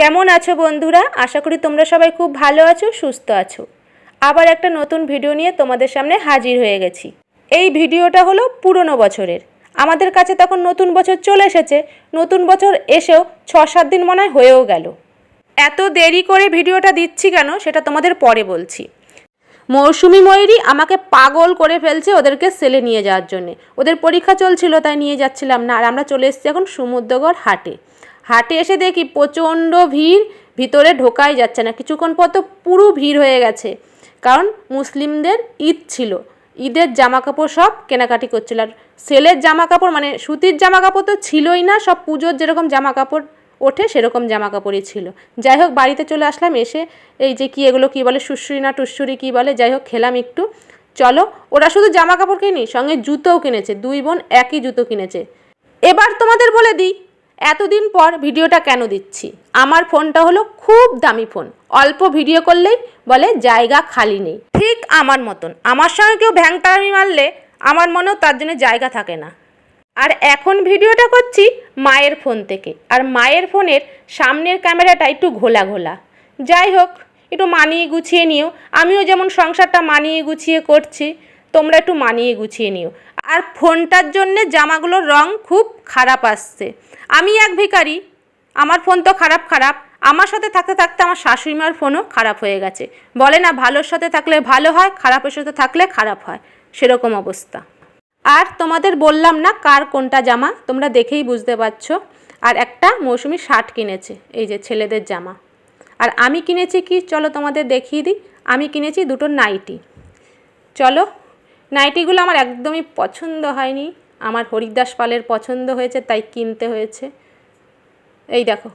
কেমন আছো বন্ধুরা? আশা করি তোমরা সবাই খুব ভালো আছো, সুস্থ আছো। আবার একটা নতুন ভিডিও নিয়ে তোমাদের সামনে হাজির হয়ে গেছি। এই ভিডিওটা হলো পুরনো বছরের। আমাদের কাছে তখন নতুন বছর চলে এসেছে। নতুন বছর এসেও ছ সাত দিন মনে হয় হয়েও গেল। এত দেরি করে ভিডিওটা দিচ্ছি কেন সেটা তোমাদের পরে বলছি। মৌসুমি ময়ূরী আমাকে পাগল করে ফেলছে ওদেরকে সেলে নিয়ে যাওয়ার জন্যে। ওদের পরীক্ষা চলছিল, তাই নিয়ে যাচ্ছিলাম না। আর আমরা চলে এসেছি এখন সমুদ্রগড় হাটে। হাটে এসে দেখি প্রচণ্ড ভিড়, ভিতরে ঢোকাই যাচ্ছে না। কিছুক্ষণ পর তো পুরো ভিড় হয়ে গেছে। কারণ মুসলিমদের ঈদ ছিল। ঈদের জামা কাপড় সব কেনাকাটি করছিল। আর সেলের জামা কাপড় মানে সুতির জামা কাপড় তো ছিলই না, সব পুজোর যেরকম জামা কাপড় ওঠে, সেরকম জামা কাপড়ই ছিল। যাই হোক, বাড়িতে চলে আসলাম, এসে এই যে কি এগুলো কি বলে, সুশ্রী না টুসুরি কি বলে, যাই হোক, খেলাম একটু। চলো, ওরা শুধু জামা কাপড় কিনি সঙ্গে জুতোও কিনেছে। দুই বোন একই জুতো কিনেছে। এবার তোমাদের বলে দিই এতদিন পর ভিডিওটা কেন দিচ্ছি? আমার ফোনটা হলো খুব দামি ফোন। অল্প ভিডিও করলেই বলে জায়গা খালি নেই। ঠিক আমার মতন। আমার সঙ্গে কেউ ভ্যাংতামি মারলে আমার মনেও তার জন্য জায়গা থাকে না। আর এখন ভিডিওটা করছি মায়ের ফোন থেকে। আর মায়ের ফোনের সামনের ক্যামেরাটা একটু ঘোলা ঘোলা। যাই হোক, একটু মানিয়ে গুছিয়ে নিও। আমিও যেমন সংসারটা মানিয়ে গুছিয়ে করছি তোমরা একটু মানিয়ে গুছিয়ে নিও। আর ফোনটার জন্যে জামাগুলোর রং খুব খারাপ আসছে। আমি এক ভিখারি, আমার ফোন তো খারাপ খারাপ। আমার সাথে থাকতে থাকতে আমার শাশুড়ি মার ফোনও খারাপ হয়ে গেছে। বলে না, ভালোর সাথে থাকলে ভালো হয়, খারাপের সাথে থাকলে খারাপ হয়। সেরকম অবস্থা। আর তোমাদের বললাম না কার কোনটা জামা? তোমরা দেখেই বুঝতে পারছ। আর একটা মৌসুমি শার্ট কিনেছে, এই যে ছেলেদের জামা। আর আমি কিনেছি কি? চলো তোমাদের দেখিয়ে দিই। আমি কিনেছি দুটো নাইটি। চলো নাইটিগুলো আমার একদমই পছন্দ হয়নি। আমার হরিদাস পালের পছন্দ হয়েছে, তাই কিনতে হয়েছে। এই দেখো,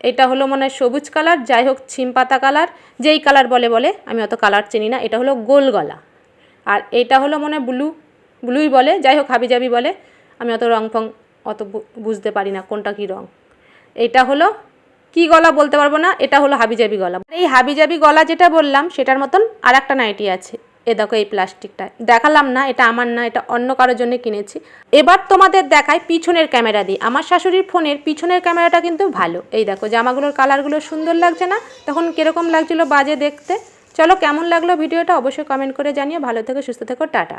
এটা হলো মনে হয় সবুজ কালার, যাই হোক ছিম পাতা কালার, যেই কালার বলে বলে, আমি অত কালার চিনি না, এটা হলো গোল গলা। আর এটা হলো মনে ব্লু, ব্লুই বলে, যাই হোক হাবি হাবিজাবি বলে, আমি অত রং ফং অত বুঝতে পারি না কোনটা কী রং। এটা হলো, কি গলা বলতে পারব না, এটা হলো হাবিজাবি গলা। এই হাবিজাবি গলা যেটা বললাম, সেটার মতন আর একটা নাইটি আছে। এ দেখো এই প্লাস্টিকটা। দেখালাম না, এটা আমার না, এটা অন্য কারোর জন্য কিনেছি। এবার তোমাদের দেখায় পিছনের ক্যামেরা দিয়ে। আমার শাশুড়ির ফোনের পিছনের ক্যামেরাটা কিন্তু ভালো। এই দেখো জামাগুলোর কালারগুলো সুন্দর লাগছে না? তখন কীরকম লাগছিল বাজে দেখতে? চলো কেমন লাগল ভিডিওটা অবশ্যই কমেন্ট করে জানিয়ে ভালো থেকো, সুস্থ থেকো, টাটা।